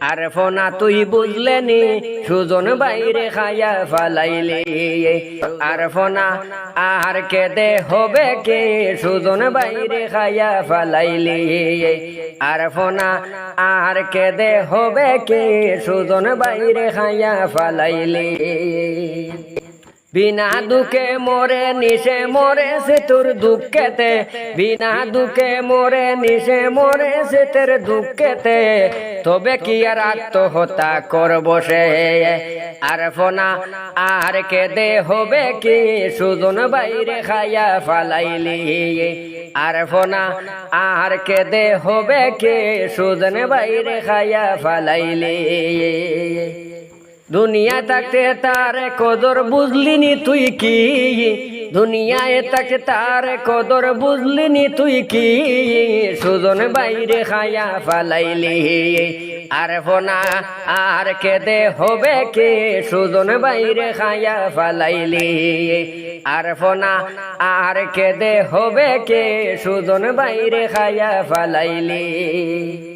আর ফোনা তুই বুঝলেনি, সুজন বাইরে খাইয়া ফালাইলে। আর ফোনা আর কেদে হবে কে, সুজন বাইরে খাইয়া ফালাইলে। আর ফোনা আর কেদে হবে কে, সুজন বাইরে খাইয়া ফালাইলে। বিনা দুঃখে মরে, নিশে মরে সে তোর দুঃখেতে। বিনা দুঃখে মরে, নিশে মরে সে তোর দুঃখেতে। তবে কি আর আত্মহত্যা করব সে? আর ফোনা, আর কেদে হবে কি? সুজন বাইরে খাইয়া ফালাইলি। আর ফোনা, আর কেদে হবে কি? সুজন বাইরে খাইয়া ফালাইলি। দুনিয়া থাকতে তার কদর বুঝলিনি তুই কি? দুনিয়ায় থাকতে তার কদর বুঝলিনি তুই কি? সুজন বাইরে খায়া ফালাইলি। আর ফোনা, আর কেদে হবে কে? সুজন বাইরে খায়া ফালাইলি। আর ফোনা, আর কেদে হবে কে? সুজন বাইরে খায়া ফালাইলি।